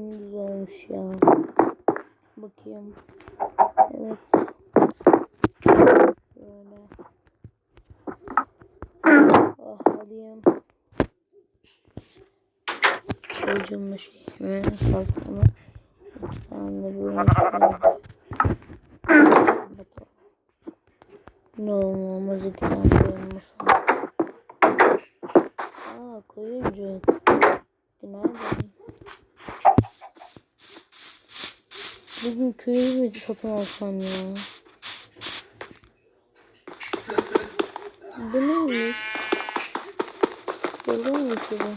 Ne güzelmiş ya. Bakayım. Evet. Şöyle. Ah alayım. Tane de böyle şöyle. Ne olmamız iki tane sana. Aa koyunca. Günaydın. Bugün köyü mü satın alsam ya? Bu neymiş? Burada mı geçelim?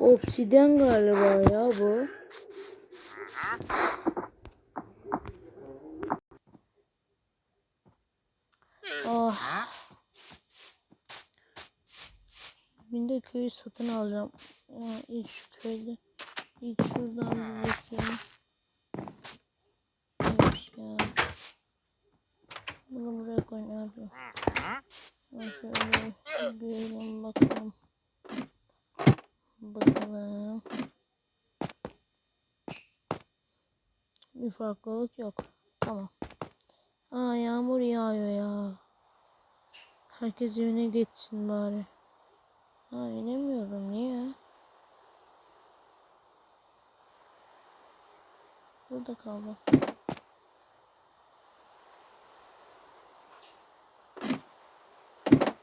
Obsidyen galiba ya bu. Bir de köyü satın alacağım. Aa, ilk şu köyde. İlk şuradan bir bakayım. Neymiş ya. Bunu buraya koy ne yapayım. Ben şöyle görelim bakalım. Bakalım. Bir farklılık yok. Tamam. Aa yağmur yağıyor ya. Herkes evine geçsin bari. Ha inemiyorum niye? Burada kaldı.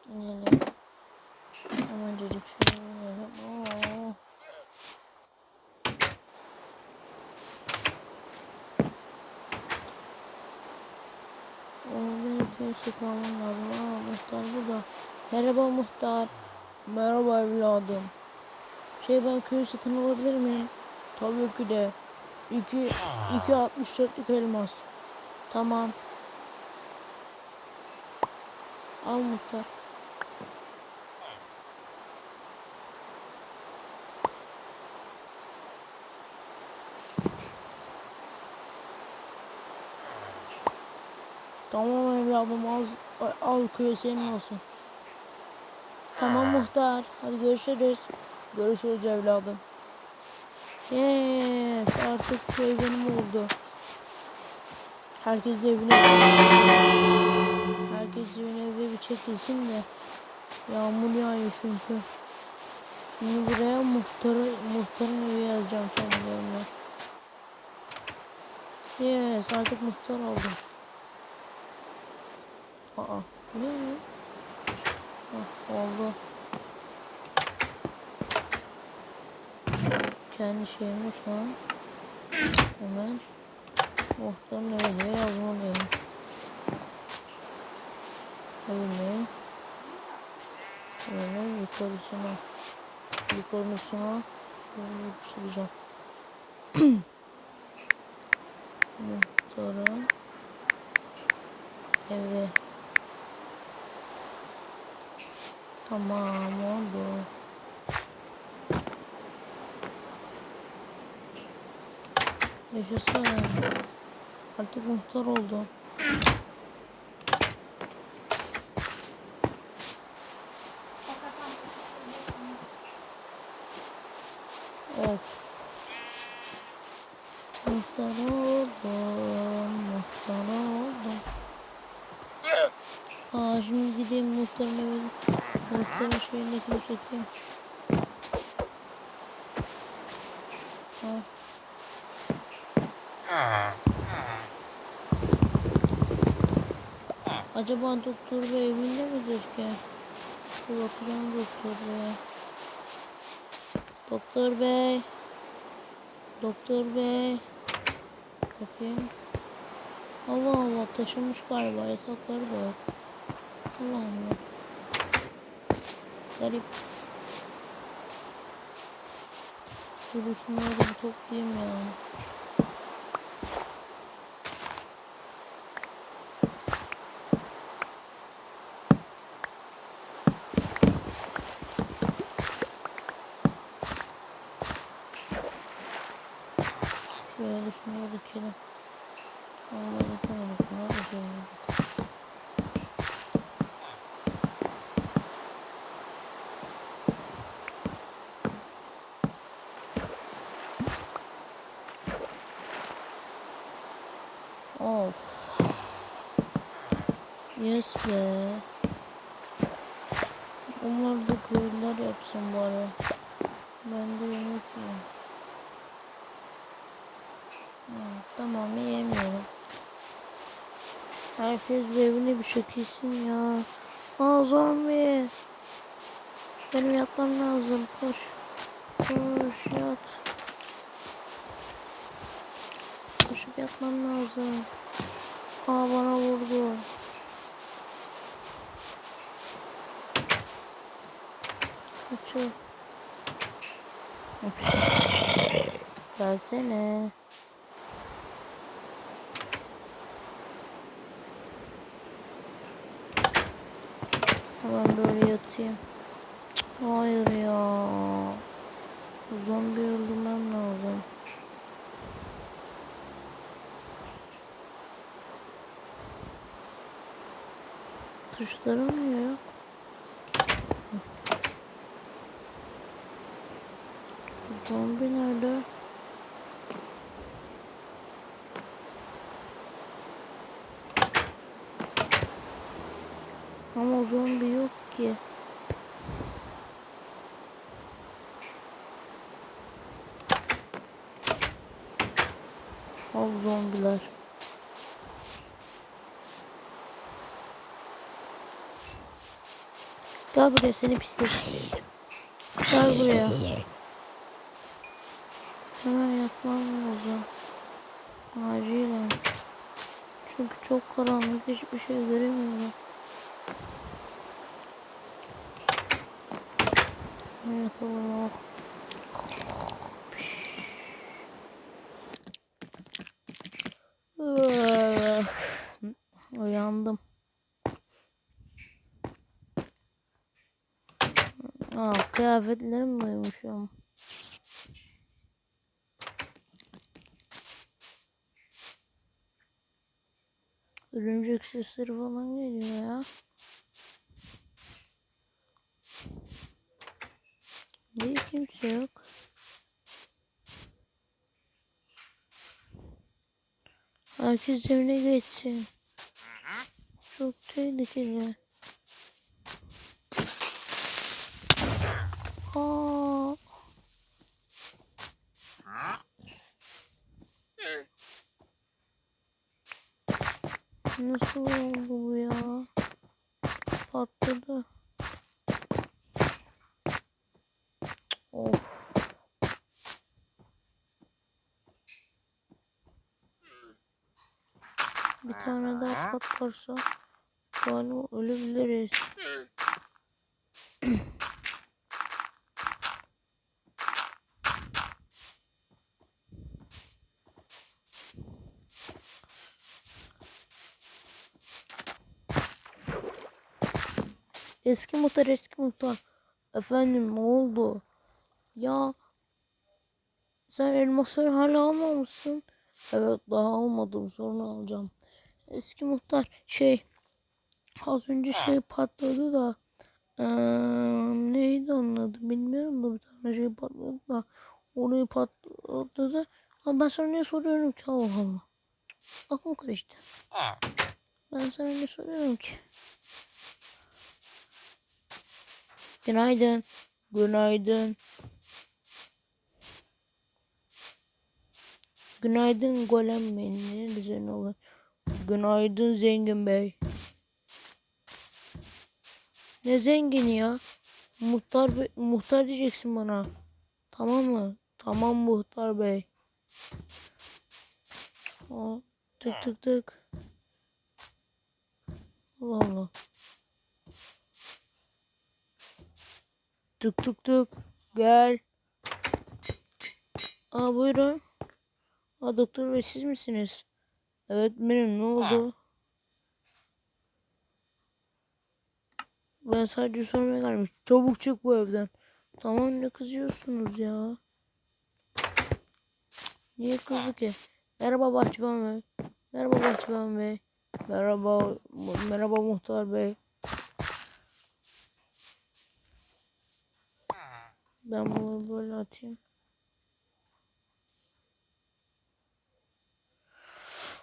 İnelim. Hemencecik şöyle inelim. Oo. Orada kimse kalmam lazım. Aa muhtar burada. Merhaba muhtar. Merhaba evladım. Şey ben köyü satın alabilir miyim? Tabii ki de. 2 2 64'lük elmas. Tamam. Al muhtar. Tamam evladım al, al köy senin olsun. Tamam muhtar. Hadi görüşürüz. Görüşürüz evladım. Yes artık köy benim oldu. Herkes de evine Herkes evine de bir çekilsin de. Yağmur yağıyor çünkü. Şimdi buraya muhtarı, muhtarın evi yazacağım kendilerine. Yes artık muhtar oldum. Aa ne? Hah, oldu. Kendi şeyimi şu an hemen muhtarın evine yazmalıyım. Evine evine yukarısına yukarısına şöyle yapıştıracağım. Muhtarın evi Tamam oldu. Yaşasın. Artık muhtar oldu. Of. Muhtar oldum. Muhtar oldum. Aa şimdi gideyim muhtarın evine. Muhtarın şeyindekini çekeyim. Ha. Acaba doktor bey evinde midir ki? Bir bakacağım doktor bey. Doktor bey. Doktor bey. Bakayım. Allah Allah taşımış galiba yatakları da yok. Allah Allah. Garip. Dur şunları bir toplayayım ya. Yes be. Onlar da köylüler yapsın bari. Ben de yemek yiyeyim. Tamam yiyemiyorum. Herkes evine bir çekilsin ya. Aa zombi. Benim yatmam lazım. Koş. Koş yat. Koşup yatmam lazım. Aa bana vurdu. Kaçıyor. Gelsene. Hemen böyle yatayım. Hayır ya. Zombi öldürmem lazım. Tuşlarım yok. Zombi nerede? Ama zombi yok ki. Al zombiler. Gel buraya seni pislik. Gel buraya. Yatmam lazım. Acilen. Çünkü çok karanlık hiçbir şey göremiyorum. Yatalım. Ah. Uyandım. Aa, kıyafetlerim doymuşum. Örümcek sesleri falan geliyor ya. Niye kimse yok? Herkes evine geçsin. Çok tehlikeli. Aa. Nasıl oldu bu ya? Patladı. Of. Bir tane daha patlarsa galiba ölebiliriz. Eski muhtar eski muhtar. Efendim ne oldu? Ya sen elmasları hala almamışsın. Evet daha almadım sonra alacağım. Eski muhtar şey az önce şey patladı da eee, neydi onun adı bilmiyorum da bir tane şey patladı da orayı patladı. Ama ben sana ne soruyorum ki Allah Allah. Aklım karıştı. Ben sana ne soruyorum ki? Günaydın. Günaydın. Günaydın golem beni güzel olur. Günaydın zengin bey. Ne zengini ya? Muhtar bey, muhtar diyeceksin bana. Tamam mı? Tamam muhtar bey. Aa, tık tık tık. Allah Allah. Tık tık tık. Gel. Aa buyurun. Aa doktor bey siz misiniz? Evet benim ne oldu? Ben sadece sormaya gelmiş. Çabuk çık bu evden. Tamam ne kızıyorsunuz ya? Niye kızdı ki? Merhaba bahçıvan bey. Merhaba bahçıvan bey. Merhaba, merhaba muhtar bey. Ben bunu böyle atayım.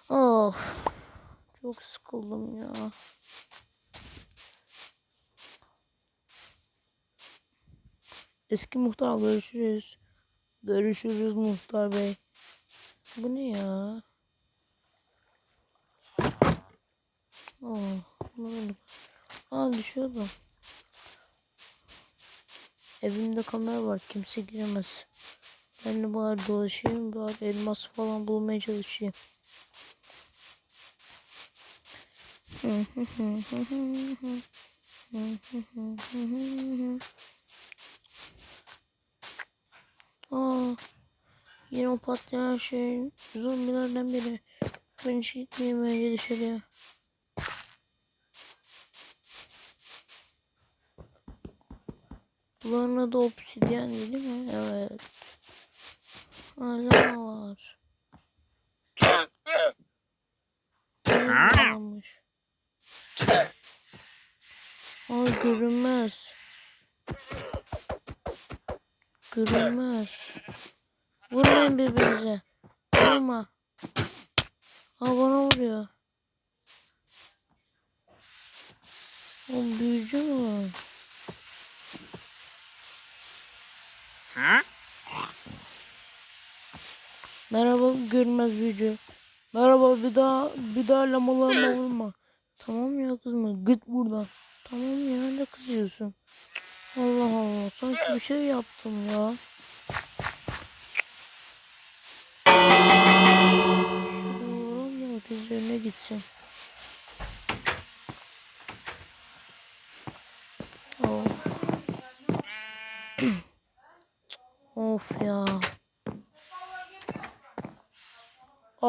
Oh. Çok sıkıldım ya. Eski muhtar görüşürüz. Görüşürüz muhtar bey. Bu ne ya? Oldu? Aa düşüyordum. Evimde kamera var. Kimse giremez. Ben de bari dolaşayım. Bari elmas falan bulmaya çalışayım. Aa, yine o patlayan şey zombilerden biri. Ben hiç gitmeyeyim bence dışarıya. Bunların adı obsidyen değil mi? Evet. Hala var. Olmamış. Ay görünmez. Görünmez. Vurmayın birbirinize. Vurma. Ha bana vuruyor. O büyücü mü? Merhaba görünmez büyücü. Merhaba bir daha bir daha lamalarına vurma. Tamam ya kızma git buradan. Tamam ya ne kızıyorsun? Allah Allah sanki bir şey yaptım ya. Da üzerine gitsin. Oh. of ya.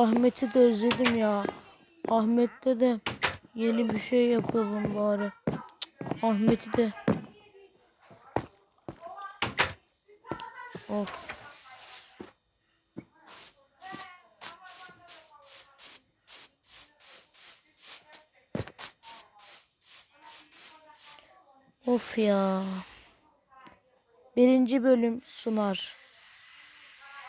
Ahmet'i de özledim ya. Ahmet'te de yeni bir şey yapalım bari. Ahmet'i de. Of. Of ya. Birinci bölüm sunar.